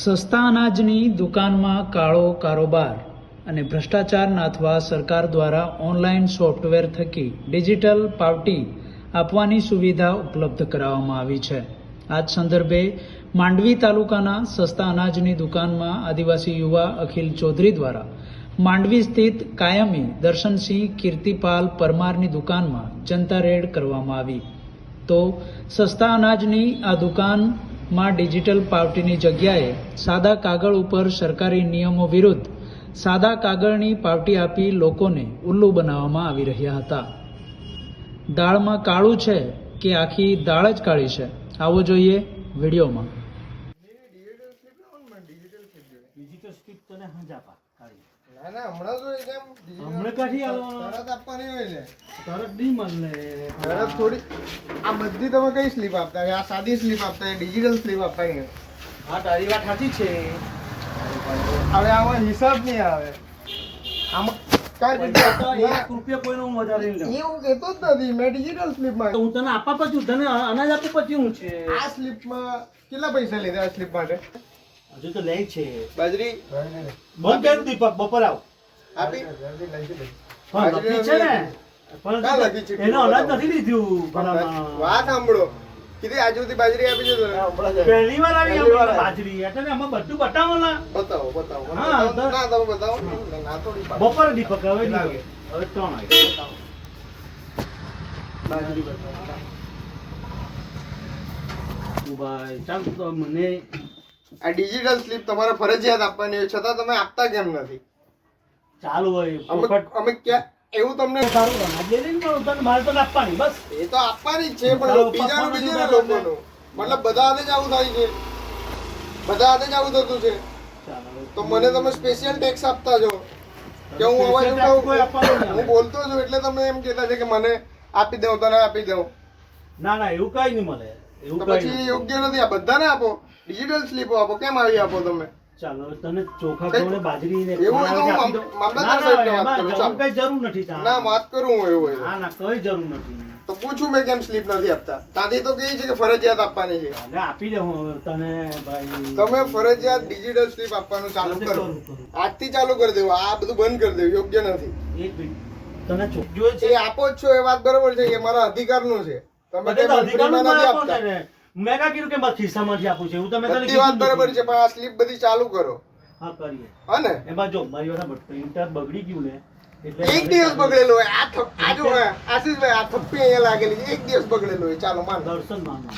સસ્તા અનાજની દુકાનમાં કાળો કારોબાર અને ભ્રષ્ટાચાર નાથવા સરકાર દ્વારા ઓનલાઈન સોફ્ટવેર થકી ડિજિટલ પાવટી આપવાની સુવિધા ઉપલબ્ધ કરાવવામાં આવી છે. આ જ સંદર્ભે માંડવી તાલુકાના સસ્તા અનાજની દુકાનમાં આદિવાસી યુવા અખિલ ચૌધરી દ્વારા માંડવી સ્થિત કાયમી દર્શનસિંહ કીર્તિપાલ પરમારની દુકાનમાં જનતા રેડ કરવામાં આવી. તો સસ્તા અનાજની આ દુકાનમાં ડિજિટલ પાવટીની જગ્યાએ સાદા કાગળ ઉપર સરકારી નિયમો વિરુદ્ધ સાદા કાગળની પાવટી આપી લોકોને ઉલ્લુ બનાવવામાં આવી રહ્યા હતા. દાળમાં કાળું છે કે આખી દાળ જ કાળી છે? આવો જોઈએ વિડીયોમાં. ડિજિટલ સ્ક્રિપ્ટ તને હંજાપા હમણાં કાઢી આલવાનો? તરત આપવાની હોય ને. તરત નહીં મળે. તરત થોડી આ બધી તમે કઈ સ્લીપ આપતા? આ સાદી સ્લીપ આપતા ડિજિટલ સ્લીપ આપતા હા તારી વાત સાચી છે. હવે આમાં હિસાબ નહીં આવે. આમાં કેટલા પૈસા લીધા આ સ્લીપ માટે? હજુ તો લે છે. બાજરી? બંધ કરી દીપક બપોર આવ. આપી? હા લખી છે ને. પણ ક્યાં લખી છે? એનો અનાજ નથી લીધું વાત સાંભળો. કીધી આજુ સુધી બાજરી આપી છે પહેલી વાર આવી પહેલી વાર અમારી આવી. બાજરી. એટલે આમાં બધું બતાવો ને. બતાવો બતાવો. હા, ના તમે બતાવો. ના થોડી પાડો. બપોરે દીપક હવે લાગે. હવે ત્રણ બાજરી બતાવો. ભાઈ ચાલ તો મને આ ડિજિટલ સ્લીપ તમારે ફરજિયાત આપવાની હોય છતાં તમે આપતા કેમ નથી? ચાલુ હોય અમે અમે ક્યાં એવું તમને સારું તને મારે તો આપવાની બસ. એ તો આપવાની જ છે પણ બીજાનું લોકોનું. મતલબ બધા હાથે જ આવું થાય છે. બધા હાથે જ આવું થતું છે. તો મને તમે સ્પેશિયલ ટેક્સ આપતા છો કે હું અવાજ ઉઠાવું? હું બોલતો છું એટલે તમે એમ કહેતા છે કે મને આપી દઉં તને આપી દઉં ના ના એવું કઈ નહીં મળે. એવું પછી યોગ્ય નથી. આ બધાને આપો. ડિજિટલ સ્લીપો આપો કેમ આવી આપો તમે? ચાલો તને ચોખા કઈ- બાજરી ને એવું તો હું આપી દો. મામલતદાર ના, ના, વાત કરું, ચાલો. કઈ જરૂર નથી ના વાત કરું હું એવું ના ના કઈ જરૂર નથી. તો પૂછું મેં કેમ સ્લીપ નથી આપતા. ત્યાંથી તો કહે છે કે ફરજિયાત આપવાની છે. એટલે આપી દે હું તને ભાઈ. તમે ફરજિયાત ડિજિટલ સ્લીપ આપવાનું ચાલુ કરો. આજથી ચાલુ કરી દેવું. આ બધું બંધ કરી દેવું યોગ્ય નથી. એક મિનિટ. તને ચોખ છે? આપો જ છો એ વાત બરોબર છે કે મારા અધિકારનું છે. તમે નથી આપતા. ને? મેં કાં કીધું કે મારા ખિસ્સામાંથી આપું છે? એવું તમે તને બધી વાત બરાબર છે પણ આ સ્લીપ બધી ચાલુ કરો. હા કરીએ. હા ને? એમાં જો મારી વાત પ્રિન્ટર બગડી ગયું ને એક દિવસ બગડેલો હોય. આ થપ- આ જો આશીષભાઈ આ થપ્પી અહીંયા લાગેલી એક દિવસ બગડેલો હોય. ચાલો માન. દર્શન માનો.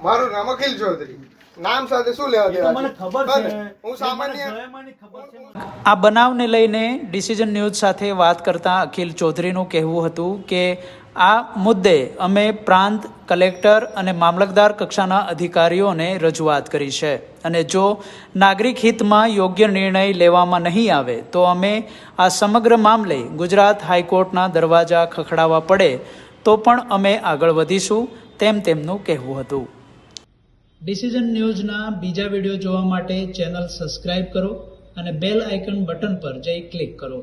મારું નામ અખિલ ચૌધરી. નામ સાથે શું લેવા દેવા મને ખબર છે. ને? હું સામાન્ય જયમાની ખબર છે. આ બનાવને લઈને ડિસિઝન ન્યૂઝ સાથે વાત કરતા અખિલ ચૌધરીનું કહેવું હતું કે આ મુદ્દે અમે પ્રાંત કલેક્ટર અને મામલતદાર કક્ષાના અધિકારીઓને રજૂઆત કરી છે. અને જો નાગરિક હિતમાં યોગ્ય નિર્ણય લેવામાં નહીં આવે, તો અમે આ સમગ્ર મામલે ગુજરાત હાઈકોર્ટના દરવાજા ખખડાવવા પડે, તો પણ અમે આગળ વધીશું, તેમ તેમનું કહેવું હતું. ડિસિઝન ન્યૂઝના બીજા વીડિયો જોવા માટે ચેનલ સબસ્ક્રાઇબ કરો અને બેલ આઇકન બટન પર જઈ ક્લિક કરો.